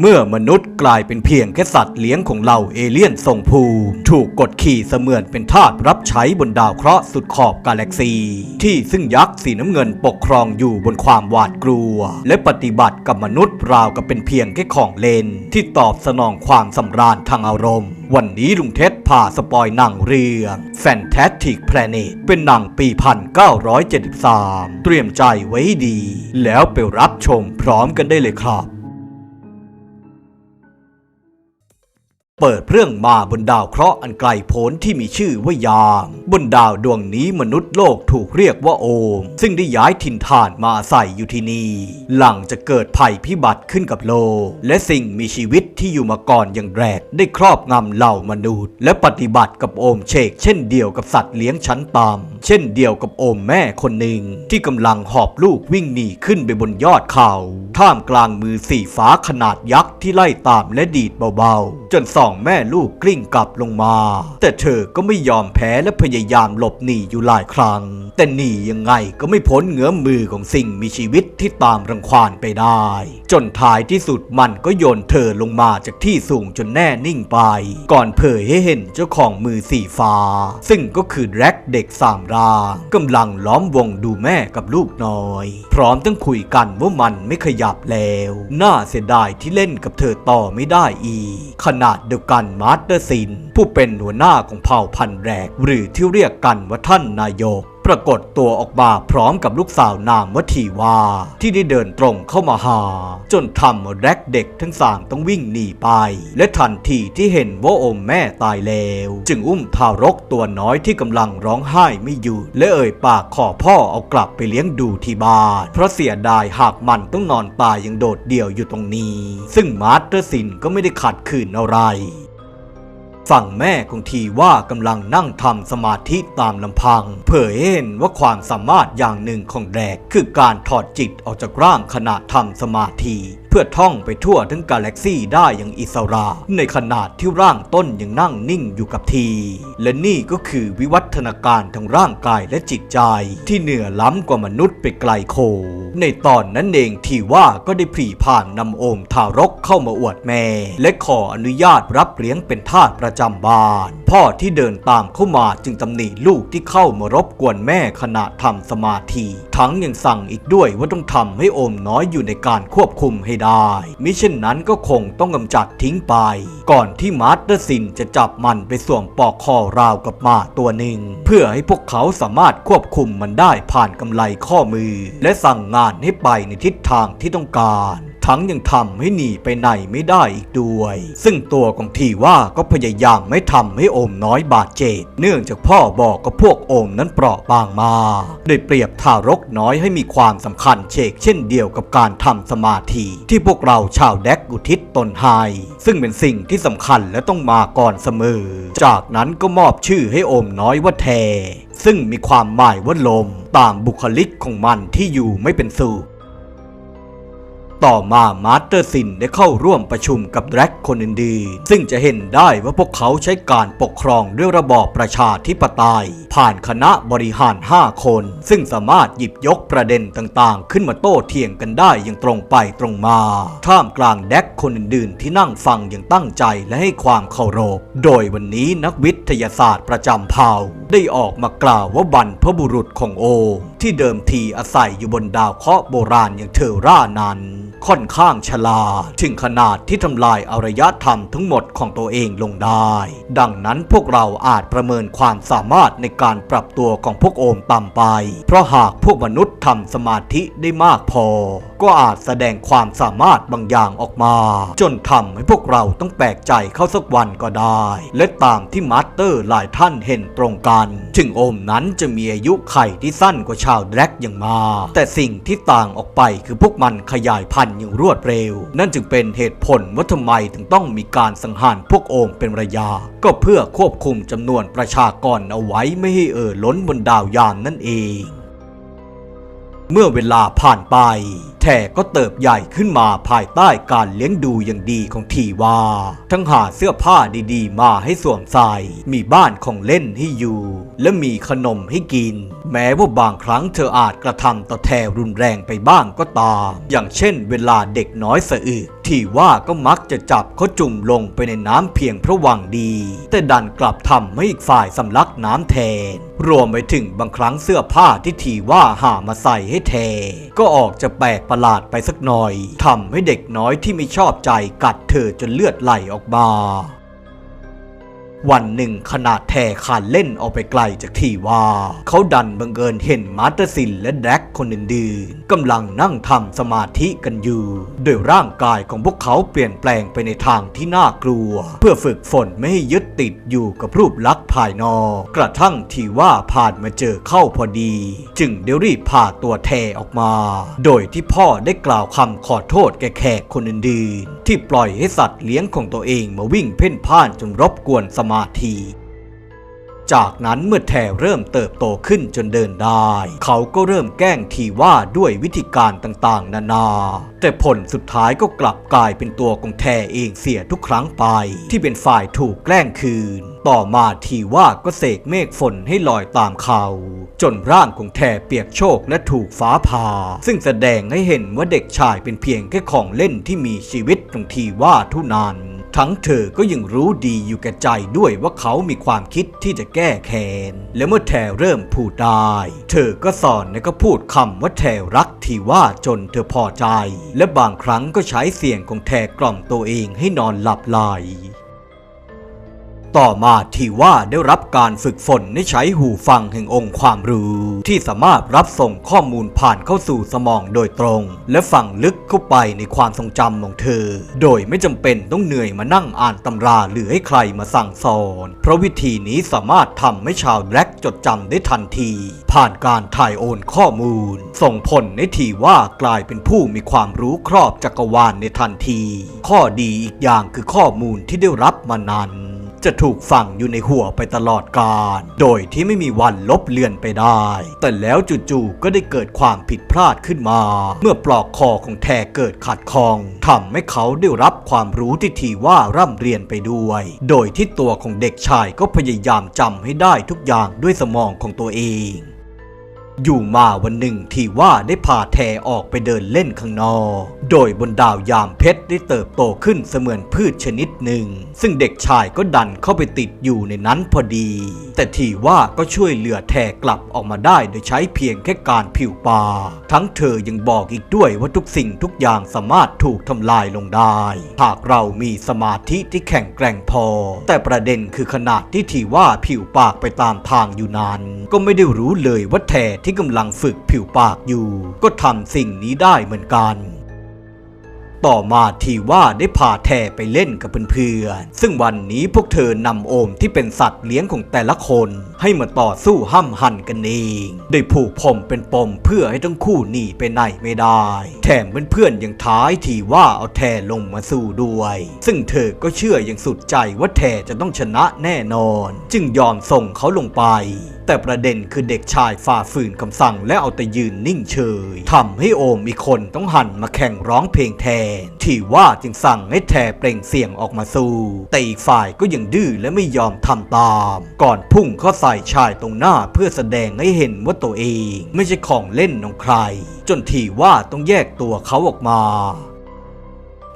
เมื่อมนุษย์กลายเป็นเพียงแค่สัตว์เลี้ยงของเราเอเลี่ยนทรงภูมิถูกกดขี่เสมือนเป็นทาสรับใช้บนดาวเคราะห์สุดขอบกาแล็กซี ที่ซึ่งยักษ์สีน้ำเงินปกครองอยู่บนความหวาดกลัว และปฏิบัติกับมนุษย์ราวกับเป็นเพียงแค่ของเล่นที่ตอบสนองความสำราญทางอารมณ์ วันนี้ลุงเท็ดพาสปอยหนังเรื่อง Fantastic Planet เป็นหนังปี 1973 เตรียมใจไว้ดี แล้วไปรับชมพร้อมกันได้เลยครับ เปิดเรื่องมาบนดาวเคราะห์อันไกลโพ้นที่มีชื่อว่ายาม บนดาวดวงนี้มนุษย์โลกถูกเรียกว่าโอม ซึ่งได้ย้ายถิ่นฐานมาอาศัยอยู่ที่นี่ หลังจะเกิดภัยพิบัติขึ้นกับโลก และสิ่งมีชีวิตที่อยู่มาก่อนอย่างแรก ได้ครอบงำเหล่ามนุษย์ และปฏิบัติกับโอมเชก เช่นเดียวกับสัตว์เลี้ยงชั้นต่ำเช่นเดียวกับโอมแม่คนหนึ่ง ที่กำลังหอบลูกวิ่งหนีขึ้นไปบนยอดเขาท่ามกลางมือสีฟ้าขนาดยักษ์ที่ไล่ตามและดีดเบาๆ จนสองแม่ลูกกลิ้งกลับลงมา แต่เธอก็ไม่ยอมแพ้และพยายามหลบหนีอยู่หลายครั้ง แต่หนียังไงก็ไม่พ้นเงื้อมมือของสิ่งมีชีวิตที่ตามรังควานไปได้ จนท้ายที่สุดมันก็โยนเธอลงมาจากที่สูงจนแน่นิ่งไป ก่อนเผยให้เห็นเจ้าของมือสีฟ้า ซึ่งก็คือแร็กเด็กสามรางกำลังล้อมวงดูแม่กับลูกน้อย พร้อมทั้งคุยกันว่ามันไม่ขยับแล้ว น่าเสียดายที่เล่นกับเธอต่อไม่ได้อีกขนาดเดียวกันมาสเตอร์ซินผู้เป็นหัวหน้าของเผ่าพันธุ์แรก หรือที่เรียกกันว่าท่านนายก รากฏตัวออกมาพร้อมกับลูกสาวนามวัทีวา ที่ได้เดินตรงเข้ามาหา จนทำแร็กเด็กทั้งสามต้องวิ่งหนีไป และทันทีที่เห็นว่าอมแม่ตายแล้ว จึงอุ้มทารกตัวน้อยที่กำลังร้องไห้ไม่หยุดและเอ่ยปากขอพ่อเอากลับไปเลี้ยงดูที่บ้าน เพราะเสียดายหากมันต้องนอนตายอย่างโดดเดี่ยวอยู่ตรงนี้ ซึ่งมาสเตอร์ซินก็ไม่ได้ขัดขืนอะไร ฝั่งแม่ของทีว่ากำลังนั่งทำสมาธิตามลำพัง เผยเห็นว่าความสามารถอย่างหนึ่งของแดกคือการถอดจิตออกจากร่างขณะทำสมาธิ เพื่อท่องไปทั่วทั้งกาแล็กซี่ได้อย่างอิสระ ในขนาดที่ร่างต้นยังนั่งนิ่งอยู่กับที และนี่ก็คือวิวัฒนาการทางร่างกายและจิตใจ ที่เหนือล้ำกว่ามนุษย์ไปไกลโค ในตอนนั้นเองทีว่าก็ได้ผีผ่านนำโอมทารกเข้ามาอวดแม่ และขออนุญาตรับเลี้ยงเป็นทาสประจำบ้าน พ่อที่เดินตามเข้ามาจึงตำหนิลูกที่เข้ามารบกวนแม่ขณะทำสมาธิ ทั้งยังสั่งอีกด้วยว่าต้องทำให้โอมน้อยอยู่ในการควบคุมให้ได้ มิเช่นนั้นก็คงต้องกำจัดทิ้งไป ก่อนที่มาสเตอร์ซินจะจับมันไปสวมปลอกคอราวกับหมาตัวหนึ่ง เพื่อให้พวกเขาสามารถควบคุมมันได้ผ่านกำไลข้อมือ และสั่งงานให้ไปในทิศทางที่ต้องการ ทั้งยังทำให้หนีไปไหนไม่ได้อีกด้วย ซึ่งตัวของทีว่าก็พยายามไม่ทำให้โอมน้อยบาดเจ็บเนื่องจากพ่อบอกกับพวกโอมนั้นเปราะบางมาได้เปรียบทารกน้อยให้มีความสำคัญเชกเช่นเดียวกับการทำสมาธิ ที่พวกเราชาวแดกอุทิศตนให้ซึ่งเป็นสิ่งที่สำคัญและต้องมาก่อนเสมอ จากนั้นก็มอบชื่อให้โอมน้อยว่าแทซึ่งมีความหมายว่าลม ตามบุคลิกของมันที่อยู่ไม่เป็นสุข ต่อมามาสเตอร์ซินได้เข้าร่วมประชุมกับแดร็กคนอื่นซึ่งจะเห็นได้ว่าพวกเขาใช้การปกครองด้วยระบอบประชาธิปไตย ผ่านคณะบริหาร 5 คน ซึ่งสามารถหยิบยกประเด็นต่างๆ ขึ้นมาโต้เถียงกันได้อย่างตรงไปตรงมา ท่ามกลางแดกคนอื่นๆ ที่นั่งฟังอย่างตั้งใจและให้ความเคารพ โดยวันนี้นักวิทยาศาสตร์ประจำเผ่าได้ออกมากล่าวว่าบรรพบุรุษของโอ ที่เดิมทีอาศัยอยู่บนดาวเคราะห์โบราณอย่างเทอร่านั้น ค่อนข้างฉลาดถึงขนาดที่ทำลายอารยธรรมทั้งหมดของตัวเองลงได้ ดังนั้นพวกเราอาจประเมินความสามารถในการปรับตัวของพวกโอมต่ำไป เพราะหากพวกมนุษย์ทำสมาธิได้มากพอ ก็อาจแสดงความสามารถบางอย่างออกมา จนทำให้พวกเราต้องแปลกใจเข้าสักวันก็ได้ และตามที่มาสเตอร์หลายท่านเห็นตรงกัน ถึงโอมนั้นจะมีอายุไขที่สั้นกว่าชาวแดร็กอย่างมาก แต่สิ่งที่ต่างออกไปคือพวกมันขยายพันธุ์อย่างรวดเร็ว นั่นจึงเป็นเหตุผลว่าทำไมถึงต้องมีการสังหารพวกโอมเป็นระยะ ก็เพื่อควบคุมจำนวนประชากรเอาไว้ไม่ให้เอ่อล้นบนดาวยานนั่นเอง เมื่อเวลาผ่านไป แทก็เติบใหญ่ขึ้นมาภายใต้การเลี้ยงดูอย่างดีของทีว่าทั้งหาเสื้อผ้าดีๆ มาให้สวมใส่ มีบ้านของเล่นให้อยู่ และมีขนมให้กิน แม้ว่าบางครั้งเธออาจกระทำต่อแทรุนแรงไปบ้างก็ตาม อย่างเช่นเวลาเด็กน้อยสะอึกทีว่าก็มักจะจับเขาจุ่มลงไปในน้ำเพียงเพราะหวังดี แต่ดันกลับทำให้อีกฝ่ายสำลักน้ำแทน รวมไปถึงบางครั้งเสื้อผ้าที่ทีว่าหามาใส่ให้แทก็ออกจะแปลกประหลาดไปสักหน่อยทำให้เด็กน้อยที่ไม่ชอบใจกัดเธอจนเลือดไหลออกมา วันหนึ่งขนาดแทคานเล่นออกไปไกลจากที่ว่า เขาดันบังเอิญเห็นมาตอร์ซินและแดร็กคนอื่นๆกำลังนั่งทำสมาธิกันอยู่โดยร่างกายของพวกเขาเปลี่ยนแปลงไปในทางที่น่ากลัว เพื่อฝึกฝนไม่ให้ยึดติดอยู่กับรูปลักษณ์ภายนอก กระทั่งที่ว่าผ่านมาเจอเข้าพอดี จึงได้รีบพาตัวแทออกมา โดยที่พ่อได้กล่าวคำขอโทษแก่แขกคนอื่นๆที่ปล่อยให้สัตว์เลี้ยงของตัวเองมาวิ่งเพ่นพ่านจนรบกวนสมาธิ จากนั้นเมื่อแทเริ่มเติบโตขึ้นจนเดินได้ เขาก็เริ่มแกล้งทีว่าด้วยวิธีการต่างๆ นานา แต่ผลสุดท้ายก็กลับกลายเป็นตัวของแทเองเสียทุกครั้งไป ที่เป็นฝ่ายถูกแกล้งคืนต่อมาทีว่าก็เสกเมฆฝนให้ลอยตามเขา จนร่างของแทเปียกโชกและถูกฟ้าผ่า ซึ่งแสดงให้เห็นว่าเด็กชายเป็นเพียงแค่ของเล่นที่มีชีวิตตรงทีว่าเท่านั้น ทั้งเธอก็ยังรู้ดีอยู่แก่ใจด้วยว่าเขามีความคิดที่จะแก้แค้น และเมื่อแทเริ่มพูดได้ เธอก็สอนและก็พูดคำว่าแทรักทีว่าจนเธอพอใจ และบางครั้งก็ใช้เสียงของแทกล่อมตัวเองให้นอนหลับไหล ต่อมาที่ว่าได้รับการฝึกฝนให้ใช้หูฟังแห่งองค์ความรู้ ที่สามารถรับส่งข้อมูลผ่านเข้าสู่สมองโดยตรง และฝังลึกเข้าไปในความทรงจำของเธอ โดยไม่จำเป็นต้องเหนื่อยมานั่งอ่านตำราหรือให้ใครมาสั่งสอน เพราะวิธีนี้สามารถทำให้ชาวแบล็กจดจำได้ทันที ผ่านการถ่ายโอนข้อมูล ส่งผลให้ทีว่ากลายเป็นผู้มีความรู้ครอบจักรวาลในทันที ข้อดีอีกอย่างคือข้อมูลที่ได้รับมานั้น จะถูกฝังอยู่ในหัวไปตลอดกาลโดยที่ไม่มีวันลบเลือนไปได้ แต่แล้วจู่ๆก็ได้เกิดความผิดพลาดขึ้นมา เมื่อปลอกคอของแทเกิดขัดคองทำให้เขาได้รับความรู้ที่ทีว่าร่ำเรียนไปด้วย โดยที่ตัวของเด็กชายก็พยายามจำให้ได้ทุกอย่างด้วยสมองของตัวเอง อยู่มาวันหนึ่งที่ว่าได้พาแทออกไปเดินเล่นข้างนอก โดยบนดาวยามเพชรได้เติบโตขึ้นเสมือนพืชชนิดหนึ่ง ซึ่งเด็กชายก็ดันเข้าไปติดอยู่ในนั้นพอดี แต่ที่ว่าก็ช่วยเหลือแทกลับออกมาได้โดยใช้เพียงแค่การผิวปา ทั้งเธอยังบอกอีกด้วยว่าทุกสิ่งทุกอย่างสามารถถูกทำลายลงได้ หากเรามีสมาธิที่แข็งแกร่งพอ แต่ประเด็นคือขนาดที่ทีว่าผิวปากไปตามทางอยู่นานก็ไม่ได้รู้เลยว่าแทที่กำลังฝึกผิวปากอยู่ ก็ทำสิ่งนี้ได้เหมือนกัน ต่อมาทีว่าได้พาแทไปเล่นกับเพื่อนๆซึ่งวันนี้พวกเธอนำโอมที่เป็นสัตว์เลี้ยงของแต่ละคน ให้มาต่อสู้ห้ำหั่นกันเองได้ผูกผมเป็นปมเพื่อให้ทั้งคู่หนีไปไหนไม่ได้ แถมเพื่อนๆยังท้ายทีว่าเอาแทลงมาสู้ด้วย ซึ่งเธอก็เชื่ออย่างสุดใจว่าแทจะต้องชนะแน่นอน จึงยอมส่งเขาลงไป แต่ประเด็นคือเด็กชายฝ่าฝืนคำสั่งและเอาแต่ยืนนิ่งเฉยทำให้โอมอีกคนต้องหันมาแข่งร้องเพลงแทน ที่ว่าจึงสั่งให้แทเปล่งเสียงออกมาสู้ แต่อีกฝ่ายก็ยังดื้อและไม่ยอมทำตาม ก่อนพุ่งเข้าใส่ชายตรงหน้าเพื่อแสดงให้เห็นว่าตัวเอง ไม่ใช่ของเล่นของใคร จนทีว่าต้องแยกตัวเขาออกมา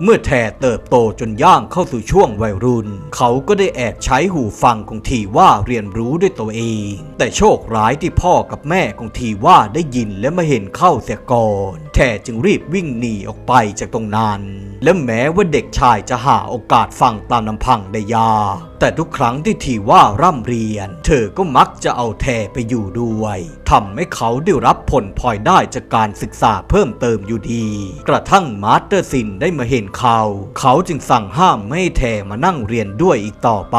เมื่อแทเติบโตจนย่างเข้าสู่ช่วงวัยรุ่น เขาก็ได้แอบใช้หูฟังของทีว่าเรียนรู้ด้วยตัวเอง แต่โชคร้ายที่พ่อกับแม่ของทีว่าได้ยินและมาเห็นเข้าเสียก่อน แทจึงรีบวิ่งหนีออกไปจากตรงนั้น และแม้ว่าเด็กชายจะหาโอกาสฟังตามลำพังได้ยากแต่ทุกครั้งที่ทีว่าร่ำเรียน เธอก็มักจะเอาแทไปอยู่ด้วยทำให้เขาได้รับผลพลอยได้จากการศึกษาเพิ่มเติมอยู่ดี กระทั่งมาสเตอร์ซินได้มาเห็นเขา เขาจึงสั่งห้ามไม่ให้แทมานั่งเรียนด้วยอีกต่อไป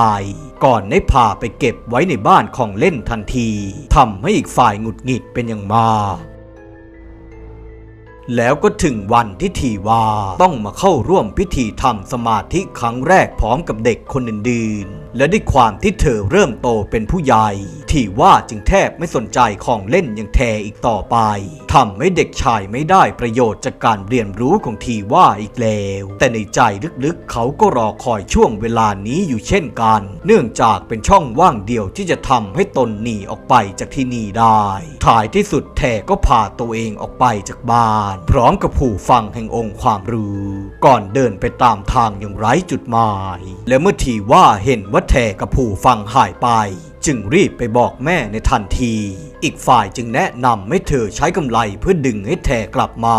ก่อนได้พาไปเก็บไว้ในบ้านของเล่นทันทีทำให้อีกฝ่ายหงุดหงิดเป็นอย่างมาก แล้วก็ถึงวันที่ทีว่าต้องมาเข้าร่วมพิธีทำสมาธิครั้งแรกพร้อมกับเด็กคนอื่นๆ และด้วยความที่เธอเริ่มโตเป็นผู้ใหญ่ทีว่าจึงแทบไม่สนใจของเล่นอย่างแทอีกต่อไปทำให้เด็กชายไม่ได้ประโยชน์จากการเรียนรู้ของทีว่าอีกแล้ว แต่ในใจลึกๆ เขาก็รอคอยช่วงเวลานี้อยู่เช่นกัน เนื่องจากเป็นช่องว่างเดียวที่จะทำให้ตนหนีออกไปจากที่นี่ได้ท้ายที่สุดแทก็พาตัวเองออกไปจากบ้านพร้อมกับผู้ฟังแห่งองค์ความรู้ ก่อนเดินไปตามทางอย่างไร้จุดหมาย และเมื่อทีว่าเห็นว่าแทกับผู้ฟังหายไปจึงรีบไปบอกแม่ในทันที อีกฝ่ายจึงแนะนำให้เธอใช้กำไลเพื่อดึงให้แทกลับมา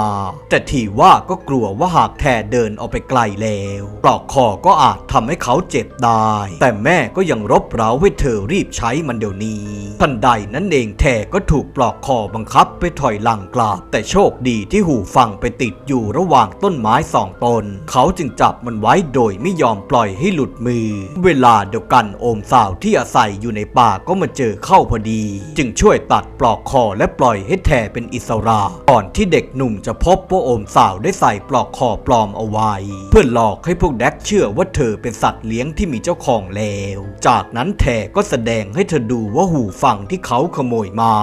แต่ทีว่าก็กลัวว่าหากแทเดินออกไปไกลแล้วปลอกคอก็อาจทำให้เขาเจ็บได้ แต่แม่ก็ยังรบเร้าให้เธอรีบใช้มันเดี๋ยวนี้ทันใดนั้นเองแทก็ถูกปลอกคอบังคับไปถอยหลังกลับ แต่โชคดีที่หูฟังไปติดอยู่ระหว่างต้นไม้สองต้น เขาจึงจับมันไว้โดยไม่ยอมปล่อยให้หลุดมือ เวลาเดียวกันโอมสาวที่อาศัยอยู่ในป่าก็มาเจอเข้าพอดี จึงช่วยตัดปลอกคอและปล่อยให้แทเป็นอิสระ ก่อนที่เด็กหนุ่มจะพบว่าโอมสาวได้ใส่ปลอกคอปลอมเอาไว้ เพื่อหลอกให้พวกแดกเชื่อว่าเธอเป็นสัตว์เลี้ยงที่มีเจ้าของแล้ว จากนั้นแทก็แสดงให้เธอดูว่าหูฟังที่เขาขโมยมา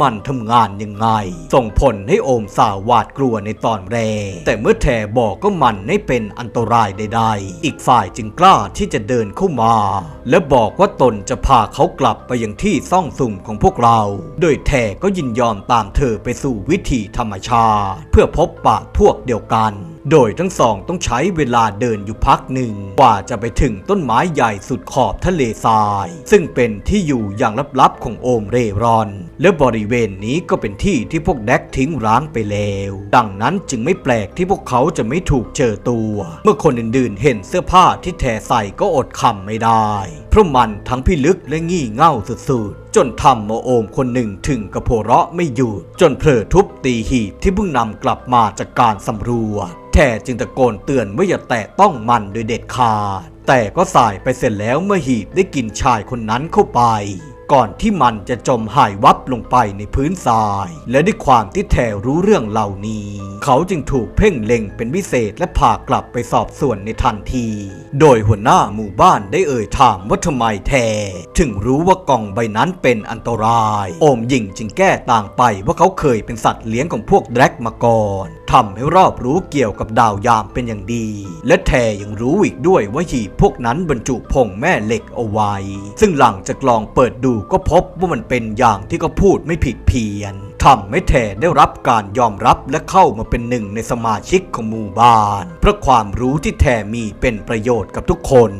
มันทำงานยังไง ส่งผลให้โอมสาวหวาดกลัวในตอนแรก แต่เมื่อแทบอกก็มันไม่เป็นอันตรายใด ๆ อีกฝ่ายจึงกล้าที่จะเดินเข้ามา และบอกว่าตนจะพาเขากลับไปยังที่ซ่องสุ่มของพวกเรา โดยแทก็ยินยอมตามเธอไปสู่วิถีธรรมชาติ เพื่อพบปะพวกเดียวกัน โดยทั้งสองต้องใช้เวลาเดินอยู่พักหนึ่ง กว่าจะไปถึงต้นไม้ใหญ่สุดขอบทะเลทราย ซึ่งเป็นที่อยู่อย่างลับๆของโอมเรรอน และบริเวณนี้ก็เป็นที่ที่พวกแดกทิ้งร้างไปแล้ว ดังนั้นจึงไม่แปลกที่พวกเขาจะไม่ถูกเจอตัว เมื่อคนอื่นๆ เห็นเสื้อผ้าที่แทใส่ก็อดคำไม่ได้ เพราะมันทั้งพิลึกและงี่เง่าสุดๆ จนทำโมโอมคนหนึ่งถึงกระโผเราะไม่หยุดจนเผลอทุบตีหีบที่เพิ่งนำกลับมาจากการสำรวจแท่จึงตะโกนเตือนว่าอย่าแตะต้องมันโดยเด็ดขาดแต่ก็สายไปเสร็จแล้วเมื่อหีบได้กินชายคนนั้นเข้าไป ก่อนที่มันจะจมหายวับลงไปในพื้นทราย และด้วยความที่แทรู้เรื่องเหล่านี้ เขาจึงถูกเพ่งเล็งเป็นพิเศษและพากลับไปสอบสวนในทันที โดยหัวหน้าหมู่บ้านได้เอ่ยถามว่าทำไมแท ถึงรู้ว่ากล่องใบนั้นเป็นอันตราย โอมยิงจึงแก้ต่างไปว่าเขาเคยเป็นสัตว์เลี้ยงของพวกแดรกมาก่อน ทำให้รอบรู้เกี่ยวกับดาวยามเป็นอย่างดี และแทยังรู้อีกด้วยว่าหีบพวกนั้นบรรจุผงแม่เหล็กเอาไว้ ซึ่งหลังจากลองเปิดดูก็พบว่ามันเป็นอย่างที่เขาพูดไม่ผิดเพี้ยนทำให้แทได้รับการยอมรับและเข้ามาเป็นหนึ่งในสมาชิกของหมู่บ้าน เพราะความรู้ที่แทมีเป็นประโยชน์กับทุกคน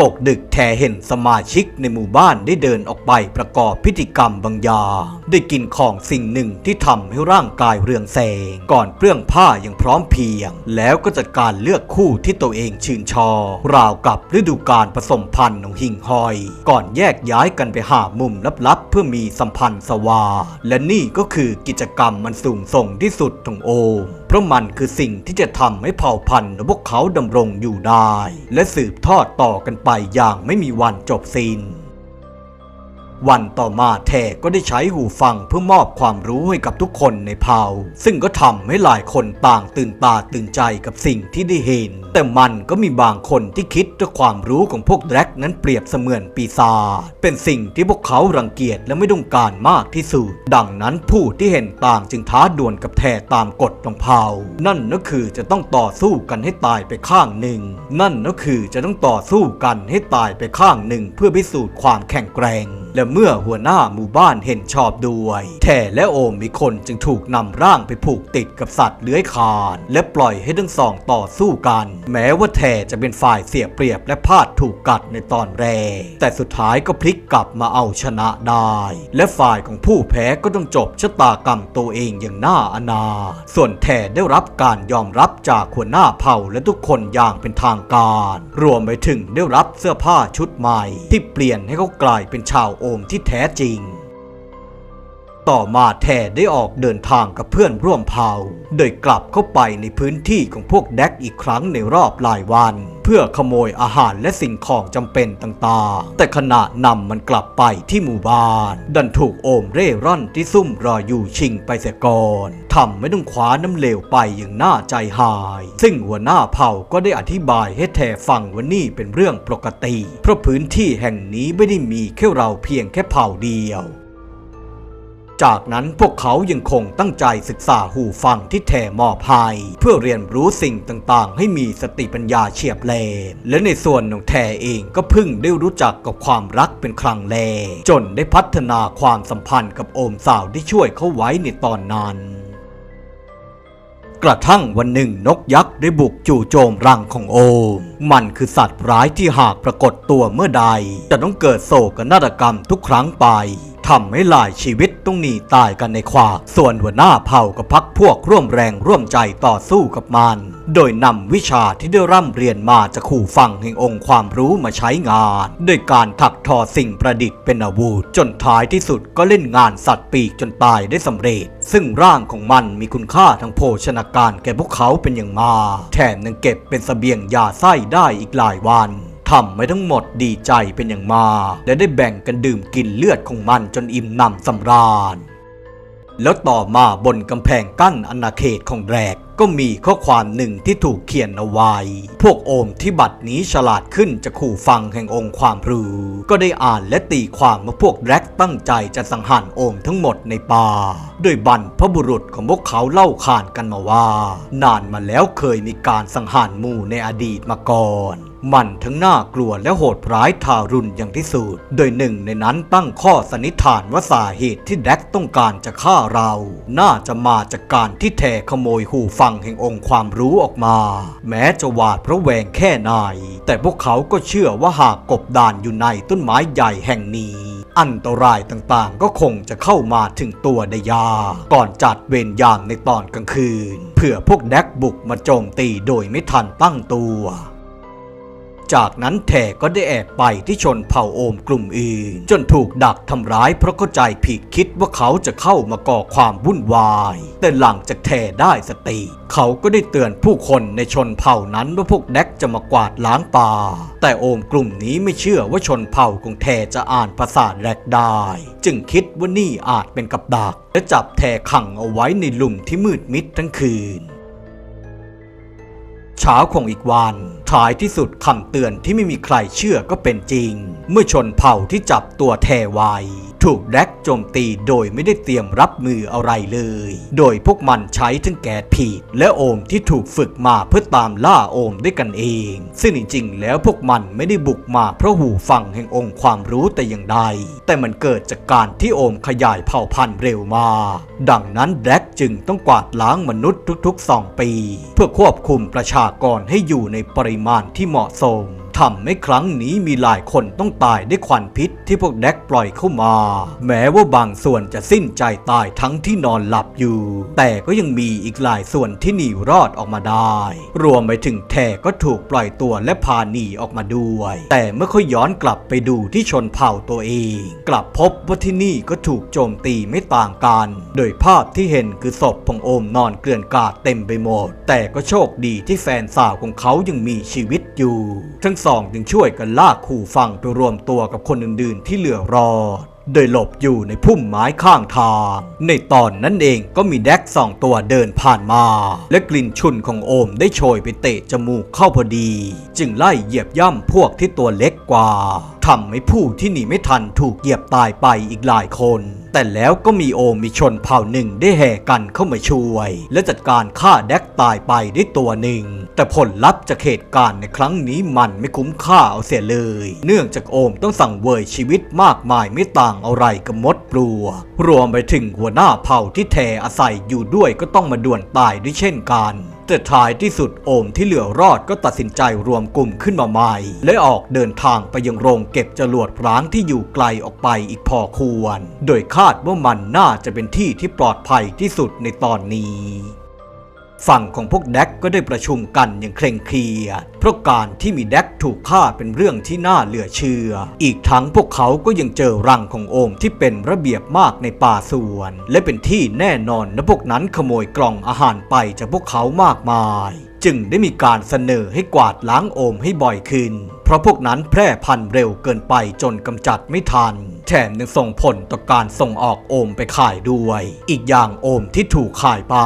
ตกดึกแทเห็นสมาชิกในหมู่บ้านได้เดินออกไปประกอบพิธีกรรมบางอย่างได้กินของสิ่งหนึ่งที่ทำให้ร่างกายเรืองแสง ก่อนเปลื้องผ้าอย่างพร้อมเพียง แล้วก็จัดการเลือกคู่ที่ตัวเองชื่นชอบ ราวกับฤดูการผสมพันธุ์ของหิ่งหอย ก่อนแยกย้ายกันไปหามุมลับๆ เพื่อมีสัมพันธ์สวาและนี่ก็คือกิจกรรมมันสูงส่งที่สุดของโอม ราะมันคือสิ่งที่จะทำให้เผ่าพันธุ์ของพวกเขาดำรงอยู่ได้ และสืบทอดต่อกันไปอย่างไม่มีวันจบสิ้น วันต่อมาแทก็ได้ใช้หูฟังเพื่อมอบความรู้ให้กับทุกคนในเผ่าซึ่งก็ทำให้หลายคนต่างตื่นตาตื่นใจกับสิ่งที่ได้เห็น แต่มันก็มีบางคนที่คิดว่าความรู้ของพวกแดรกนั้นเปรียบเสมือนปีศาจเป็นสิ่งที่พวกเขารังเกียจและไม่ต้องการมากที่สุด ดังนั้นผู้ที่เห็นต่างจึงท้าดวลกับแทตามกฎของเผ่านั่นก็คือจะต้องต่อสู้กันให้ตายไปข้างหนึ่ง นั่นก็คือจะต้องต่อสู้กันให้ตายไปข้างหนึ่งเพื่อพิสูจน์ความแข็งแกร่งและเมื่อหัวหน้าหมู่บ้านเห็นชอบด้วยแท่และโอมมีคนจึงถูกนำร่างไปผูกติดกับสัตว์เลื้อยคลานและปล่อยให้ทั้งสองต่อสู้กัน แม้ว่าแท่จะเป็นฝ่ายเสียเปรียบและพลาดถูกกัดในตอนแรก แต่สุดท้ายก็พลิกกลับมาเอาชนะได้ และฝ่ายของผู้แพ้ก็ต้องจบชะตากรรมตัวเองอย่างน่าอนา ส่วนแท่ได้รับการยอมรับจากหัวหน้าเผ่าและทุกคนอย่างเป็นทางการ รวมไปถึงได้รับเสื้อผ้าชุดใหม่ ที่เปลี่ยนให้เขากลายเป็นชาวโอมที่แท้จริง ต่อมาแทได้ออกเดินทางกับเพื่อนร่วมเผ่า โดยกลับเข้าไปในพื้นที่ของพวกแดกอีกครั้งในรอบหลายวัน เพื่อขโมยอาหารและสิ่งของจำเป็นต่างๆ แต่ขณะนำมันกลับไปที่หมู่บ้าน ดันถูกโอมเร่ร่อนที่ซุ่มรออยู่ชิงไปเสียก่อนทำไม่ต้องคว้าน้ำเหลวไปอย่างน่าใจหาย ซึ่งหัวหน้าเผ่าก็ได้อธิบายให้แทฟังว่านี่เป็นเรื่องปกติ เพราะพื้นที่แห่งนี้ไม่ได้มีแค่เราเพียงแค่เผ่าเดียว จากนั้นพวกเขายังคงตั้งใจศึกษาหูฟังที่แทมอบให้เพื่อเรียนรู้สิ่งต่างๆ ให้มีสติปัญญาเฉียบแหลมและในส่วนของแทเองก็เพิ่งได้รู้จักกับความรักเป็นครั้งแรกจนได้พัฒนาความสัมพันธ์กับโอมสาวที่ช่วยเขาไว้ในตอนนั้นกระทั่งวันหนึ่งนกยักษ์ได้บุกจู่โจมรังของโอม มันคือสัตว์ร้ายที่หากปรากฏตัวเมื่อใด จะต้องเกิดโศกนาฏกรรมทุกครั้งไปทำให้หลายชีวิตต้องหนีตายกันในขวากส่วนหัวหน้าเผ่ากับพักพวกร่วมแรงร่วมใจต่อสู้กับมัน โดยนำวิชาที่ได้ร่ำเรียนมาจากขู่ฟังแห่งองค์ความรู้มาใช้งานโดยการถักทอสิ่งประดิษฐ์เป็นอาวุธจนท้ายที่สุดก็เล่นงานสัตว์ปีกจนตายได้สำเร็จ ซึ่งร่างของมันมีคุณค่าทางโภชนาการแก่พวกเขาเป็นอย่างมากแถมยังเก็บเป็นเสบียงยาไส้ได้อีกหลายวันทำให้ทั้งหมดดีใจเป็นอย่างมากและได้แบ่งกันดื่มกินเลือดของมันจนอิ่มหนำสำราญ แล้วต่อมาบนกำแพงกั้นอาณาเขตของแรก ก็มีข้อความหนึ่งที่ถูกเขียนเอาไว้ พวกโอมที่บัดนี้ฉลาดขึ้นจะขู่ฟังแห่งองค์ความรู้ ก็ได้อ่านและตีความว่าพวกแร็กตั้งใจจะสังหารโอมทั้งหมดในป่าโดยบรรพบุรุษของพวกเขาเล่าขานกันมาว่า นานมาแล้วเคยมีการสังหารหมู่ในอดีตมาก่อน มันทั้งน่ากลัวและโหดร้ายทารุณอย่างที่สุด โดยหนึ่งในนั้นตั้งข้อสันนิษฐานว่าสาเหตุที่แดกต้องการจะฆ่าเรา น่าจะมาจากการที่แทขโมยหูฟังแห่งองค์ความรู้ออกมา แม้จะหวาดพระแวงแค่ไหนแต่พวกเขาก็เชื่อว่าหากกบดานอยู่ในต้นไม้ใหญ่แห่งนี้ อันตรายต่างๆ ก็คงจะเข้ามาถึงตัวได้ยากก่อนจัดเวรยามในตอนกลางคืน เพื่อพวกแดกบุกมาโจมตีโดยไม่ทันตั้งตัว จากนั้นแทก็ได้แอบไปที่ชนเผ่าโอมกลุ่มอื่น จนถูกดักทำร้ายเพราะเข้าใจผิดคิดว่าเขาจะเข้ามาก่อความวุ่นวาย แต่หลังจากแทได้สติ เขาก็ได้เตือนผู้คนในชนเผ่านั้นว่าพวกแดกจะมากวาดล้างป่า แต่โอมกลุ่มนี้ไม่เชื่อว่าชนเผ่าของแทจะอ่านภาษาแรกได้ จึงคิดว่านี่อาจเป็นกับดัก และจับแทขังเอาไว้ในหลุมที่มืดมิดทั้งคืน เช้าของอีกวัน ท้ายที่สุดคำเตือนที่ไม่มีใครเชื่อก็เป็นจริง เมื่อชนเผ่าที่จับตัวแทไว้ ถูกแดกโจมตีโดยไม่ได้เตรียมรับมืออะไรเลย โดยพวกมันใช้ทั้งแกดผีดและโอมที่ถูกฝึกมาเพื่อตามล่าโอมด้วยกันเอง ซึ่งจริงๆ แล้วพวกมันไม่ได้บุกมาเพราะหูฟังแห่งองค์ความรู้แต่อย่างใด แต่มันเกิดจากการที่โอมขยายเผ่าพันธุ์เร็วมา ดังนั้นแดกจึงต้องกวาดล้างมนุษย์ทุกๆ 2 ปี เพื่อควบคุมประชากรให้อยู่ในปริมาณที่เหมาะสม ทำให้ครั้งนี้มีหลายคนต้องตายด้วยควันพิษที่พวกแดกปล่อยเข้ามา แม้ว่าบางส่วนจะสิ้นใจตายทั้งที่นอนหลับอยู่ แต่ก็ยังมีอีกหลายส่วนที่หนีรอดออกมาได้ รวมไปถึงแทก็ถูกปล่อยตัวและพาหนีออกมาด้วย แต่เมื่อเขาย้อนกลับไปดูที่ชนเผ่าตัวเอง กลับพบว่าที่นี่ก็ถูกโจมตีไม่ต่างกัน โดยภาพที่เห็นคือศพของโอมนอนเกลื่อนกาดเต็มไปหมด แต่ก็โชคดีที่แฟนสาวของเขายังมีชีวิตอยู่ ทั้งสองจึงช่วยกันลากขู่ฟังไปรวมตัวกับคนอื่นๆ ที่เหลือรอดโดยหลบอยู่ในพุ่มไม้ข้างทาง ในตอนนั้นเองก็มีแดกสองตัวเดินผ่านมา และกลิ่นชุนของโอมได้โชยไปเตะจมูกเข้าพอดี จึงไล่เหยียบย่ำพวกที่ตัวเล็กกว่า ทำให้ผู้ที่หนีไม่ทันถูกเหยียบตายไปอีกหลายคน แต่แล้วก็มีโอมมีชนเผ่าหนึ่งได้แห่กันเข้ามาช่วย และจัดการฆ่าแดกตายไปได้ตัวหนึ่ง แต่ผลลัพธ์จากเหตุการณ์ในครั้งนี้มันไม่คุ้มค่าเอาเสียเลย เนื่องจากโอมต้องสั่งเวยชีวิตมากมายไม่ต่างอะไรกับมดปลัว รวมไปถึงหัวหน้าเผ่าที่แทอาศัยอยู่ด้วยก็ต้องมาด่วนตายด้วยเช่นกัน แต่ท้ายที่สุดโอมที่เหลือรอดก็ตัดสินใจรวมกลุ่มขึ้นมาใหม่ และออกเดินทางไปยังโรงเก็บจรวดร้างที่อยู่ไกลออกไปอีกพอควร โดยคาดว่ามันน่าจะเป็นที่ที่ปลอดภัยที่สุดในตอนนี้ ฝั่งของพวกแดกก็ได้ประชุมกันอย่างเคร่งเครียดเพราะการที่มีแดกถูกฆ่าเป็นเรื่องที่น่าเหลือเชื่อ อีกทั้งพวกเขาก็ยังเจอรังของโอมที่เป็นระเบียบมากในป่าสวน และเป็นที่แน่นอนนะพวกนั้นขโมยกล่องอาหารไปจากพวกเขามากมาย จึงได้มีการเสนอให้กวาดล้างโอมให้บ่อยขึ้น เพราะพวกนั้นแพร่พันธุ์เร็วเกินไปจนกำจัดไม่ทัน แถมยังส่งผลต่อการส่งออกโอมไปขายด้วย อีกอย่างโอมที่ถูกขายไป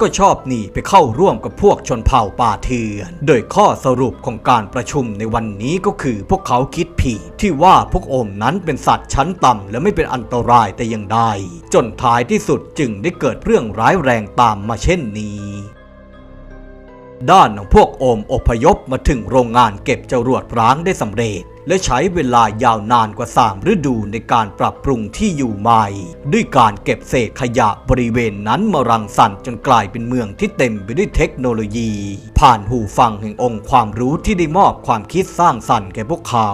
ก็ชอบหนีไปเข้าร่วมกับพวกชนเผ่าป่าเถื่อน โดยข้อสรุปของการประชุมในวันนี้ก็คือพวกเขาคิดผิดที่ว่าพวกโอมนั้นเป็นสัตว์ชั้นต่ำและไม่เป็นอันตรายแต่อย่างใดจนท้ายที่สุดจึงได้เกิดเรื่องร้ายแรงตามมาเช่นนี้ ด้านของพวกโอมอพยพมาถึงโรงงานเก็บจรวดร้างได้สำเร็จ และใช้เวลายาวนานกว่า 3 ฤดูในการปรับปรุงที่อยู่ใหม่ ด้วยการเก็บเศษขยะบริเวณนั้นมารังสรรค์จนกลายเป็นเมืองที่เต็มไปด้วยเทคโนโลยี ผ่านหูฟังแห่งองค์ความรู้ที่ได้มอบความคิดสร้างสรรค์แก่พวกเขา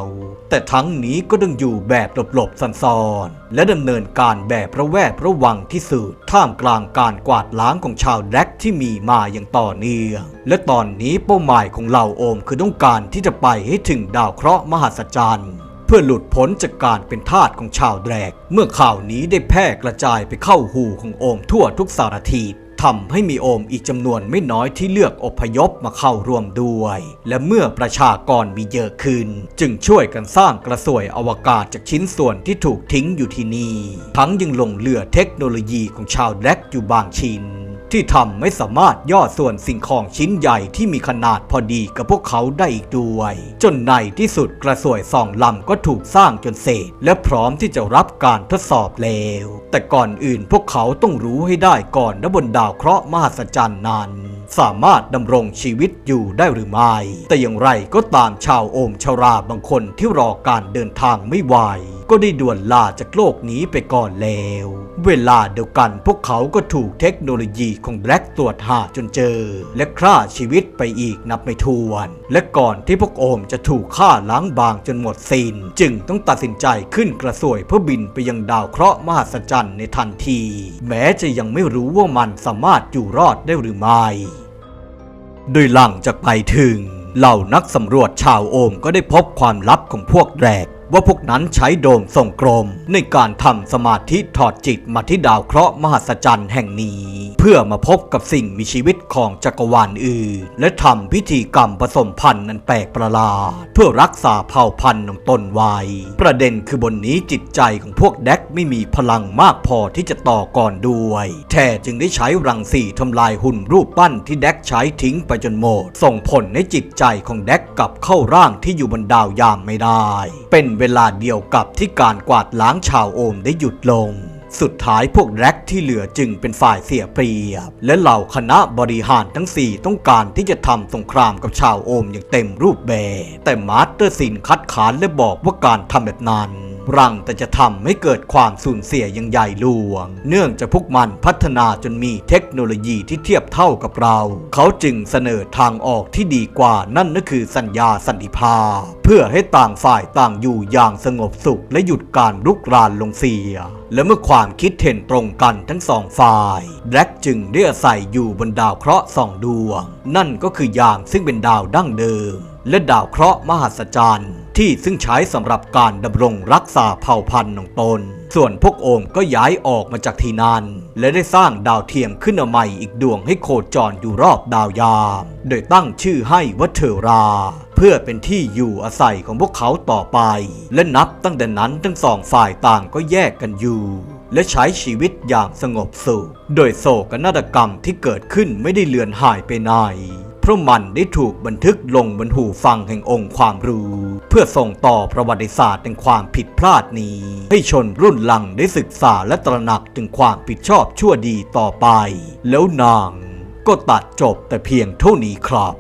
แต่ทั้งนี้ก็ต้องอยู่แบบหลบๆซ่อนๆ และดำเนินการแบบระแวดระวังที่สุดท่ามกลางการกวาดล้างของชาวแดกที่มีมาอย่างต่อเนื่องและตอนนี้เป้าหมายของเหล่าโอมคือต้องการที่จะไปให้ถึงดาวเคราะห์มหัศจรรย์เพื่อหลุดพ้นจากการเป็นทาสของชาวแดก เมื่อข่าวนี้ได้แพร่กระจายไปเข้าหูของโอมทั่วทุกสารทิศ ทำให้มีโอมอีกจำนวนไม่น้อยที่เลือกอพยพมาเข้าร่วมด้วย และเมื่อประชากรมีเยอะขึ้น จึงช่วยกันสร้างกระสวยอวกาศจากชิ้นส่วนที่ถูกทิ้งอยู่ที่นี่ ทั้งยังลงเรือเทคโนโลยีของชาวแดกอยู่บางชิ้น ที่ทำไม่สามารถย่อส่วนสิ่งของชิ้นใหญ่ที่มีขนาดพอดีกับพวกเขาได้อีกด้วย จนในที่สุดกระสวยสองลำก็ถูกสร้างจนเสร็จ และพร้อมที่จะรับการทดสอบแล้ว แต่ก่อนอื่นพวกเขาต้องรู้ให้ได้ก่อนนะบนดาวเคราะห์มหัศจรรย์นั้น สามารถดำรงชีวิตอยู่ได้หรือไม่ แต่อย่างไรก็ตามชาวโอมชาราบางคนที่รอการเดินทางไม่ไหวก็ได้ด่วนลาจากโลกนี้ไปก่อนแล้ว เวลาเดียวกันพวกเขาก็ถูกเทคโนโลยีของแบล็กตรวจหาจนเจอ และฆ่าชีวิตไปอีกนับไม่ถ้วน และก่อนที่พวกโอมจะถูกฆ่าล้างบางจนหมดสิน้น จึงต้องตัดสินใจขึ้นกระสวยเพื่อบินไปยังดาวเคราะห์มหัศจรรย์ในทันที แม้จะยังไม่รู้ว่ามันสามารถอยู่รอดได้หรือไม่ โดยหลังจากไปถึงเหล่านักสำรวจชาวโอมก็ได้พบความลับของพวกแรก ว่าพวกนั้นใช้โดมส่งกรมในการทำสมาธิถอดจิตมาที่ดาวเคราะห์มหัศจรรย์แห่งนี้ เพื่อมาพบกับสิ่งมีชีวิตของจักรวาลอื่น และทำพิธีกรรมผสมพันธุ์นันแปลกประหลาด เพื่อรักษาเผ่าพันธุ์ของตนไว้ ประเด็นคือบนนี้จิตใจของพวกแดกไม่มีพลังมากพอที่จะต่อก่อนด้วยแท้จึงได้ใช้รังสีทำลายหุ่นรูปปั้นที่แดกใช้ทิ้งไปจนหมด ส่งผลให้จิตใจของแดกกลับเข้าร่างที่อยู่บนดาวยามไม่ได้ เป็นเวลาเดียวกับที่การกวาดล้างชาวโอมได้หยุดลง สุดท้ายพวกแร็กที่เหลือจึงเป็นฝ่ายเสียเปรียบ และเหล่าคณะบริหารทั้ง 4 ต้องการที่จะทำสงครามกับชาวโอมอย่างเต็มรูปแบบ แต่มาสเตอร์ซินคัดค้านและบอกว่าการทำแบบนั้น รังแต่จะทำให้เกิดความสูญเสียอย่างใหญ่หลวง เนื่องจากพวกมันพัฒนาจนมีเทคโนโลยีที่เทียบเท่ากับเรา เขาจึงเสนอทางออกที่ดีกว่านั่นก็คือสัญญาสันติภาพ เพื่อให้ต่างฝ่ายต่างอยู่อย่างสงบสุขและหยุดการลุกรานลงเสีย และเมื่อความคิดเห็นตรงกันทั้งสองฝ่ายแดร็กจึงได้อาศัยอยู่บนดาวเคราะห์สองดวง นั่นก็คือยางซึ่งเป็นดาวดั้งเดิม และดาวเคราะห์มหัศจรรย์ที่ซึ่งใช้สำหรับการดำรงรักษาเผ่าพันธุ์ของตน ส่วนพวกโอมก็ย้ายออกมาจากที่นั่นและได้สร้างดาวเทียมขึ้นมาใหม่อีกดวงให้โคจรอยู่รอบดาวยาม โดยตั้งชื่อให้ว่าเทอรา เพื่อเป็นที่อยู่อาศัยของพวกเขาต่อไป และนับตั้งแต่นั้นทั้งสองฝ่ายต่างก็แยกกันอยู่ และใช้ชีวิตอย่างสงบสุข โดยโศกนาฏกรรมที่เกิดขึ้นไม่ได้เลือนหายไปไหนเพราะมันได้ถูกบันทึกลงบนหูฟังแห่งองค์ความรู้ เพื่อส่งต่อประวัติศาสตร์แห่งความผิดพลาดนี้ ให้ชนรุ่นหลังได้ศึกษาและตระหนักถึงความผิดชอบชั่วดีต่อไป แล้วนางก็ตัดจบแต่เพียงเท่านี้ครับ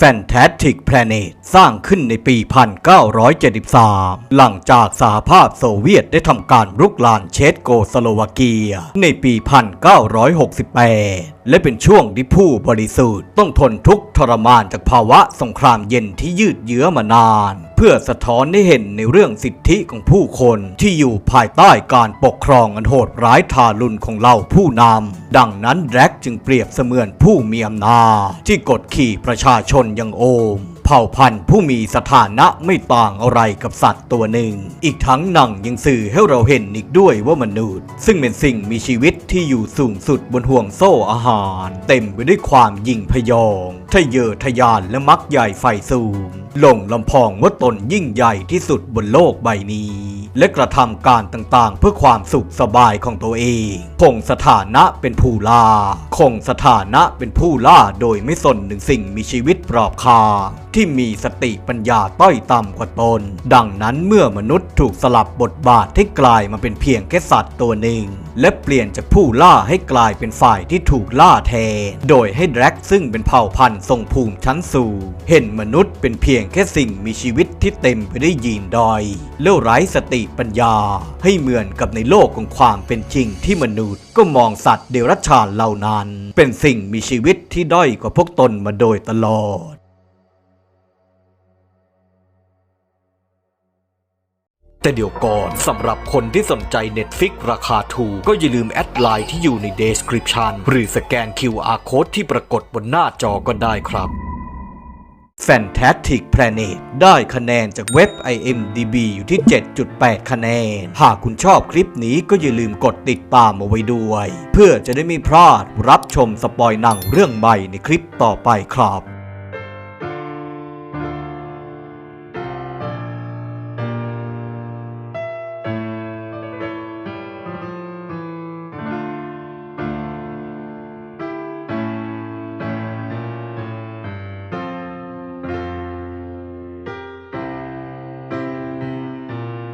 Fantastic Planet สร้างขึ้นในปี 1973 หลังจากสหภาพโซเวียตได้ทำการรุกรานเชสโกสโลวาเกีย ในปี 1968 และเป็นช่วงที่ผู้บริสุทธิ์ต้องทนทุกข์ทรมานจากภาวะสงครามเย็นที่ยืดเยื้อมานาน พื่อสะท้อนให้เห็นในเรื่องสิทธิของผู้คนที่อยู่ภายใต้การปกครองอันโหดร้ายทารุณของเหล่าผู้นำดังนั้นแร็กจึงเปรียบเสมือนผู้มีอำนาจที่กดขี่ประชาชนอย่างโอม ผ่าพันธุ์ผู้มีสถานะไม่ต่างอะไรกับสัตว์ตัวหนึ่ง อีกทั้งหนังยังสื่อให้เราเห็นอีกด้วยว่ามนุษย์ ซึ่งเป็นสิ่งมีชีวิตที่อยู่สูงสุดบนห่วงโซ่อาหาร เต็มไปด้วยความยิ่งพยองทะเยอทะยานและมักใหญ่ไฟสูงหลงลำพองว่าตนยิ่งใหญ่ที่สุดบนโลกใบนี้ และกระทำการต่างๆ เพื่อความสุขสบายของตัวเองคงสถานะเป็นผู้ล่าคงสถานะเป็นผู้ล่าโดยไม่สนถึงสิ่งมีชีวิตปลอบคาที่มีสติปัญญาต้อยต่ำกว่าตน ดังนั้นเมื่อมนุษย์ถูกสลับบทบาทให้กลายมาเป็นเพียงแค่สัตว์ตัวหนึ่ง และเปลี่ยนจากผู้ล่าให้กลายเป็นฝ่ายที่ถูกล่าแทน โดยให้แดร็กซึ่งเป็นเผ่าพันธุ์ทรงภูมิชั้นสูงเห็นมนุษย์เป็นเพียงแค่สิ่งมีชีวิตที่เต็มไปด้วยยีนดอยแล้วไร้สติปัญญา ให้เหมือนกับในโลกของความเป็นจริงที่มนุษย์ก็มองสัตว์เดรัจฉานเหล่านั้น เป็นสิ่งมีชีวิตที่ด้อยกว่าพวกตนมาโดยตลอด แต่เดี๋ยวก่อนสำหรับคนที่สนใจ Netflix ราคาถูกก็อย่าลืมแอดไลน์ที่อยู่ใน Description หรือสแกน QR Code ที่ปรากฏบนหน้าจอก็ได้ครับ Fantastic Planet ได้คะแนนจากเว็บ IMDB อยู่ที่ 7.8 คะแนน หากคุณชอบคลิปนี้ก็อย่าลืมกดติดตามเอาไว้ด้วย เพื่อจะได้ไม่พลาดรับชมสปอยหนังเรื่องใหม่ในคลิปต่อไปครับ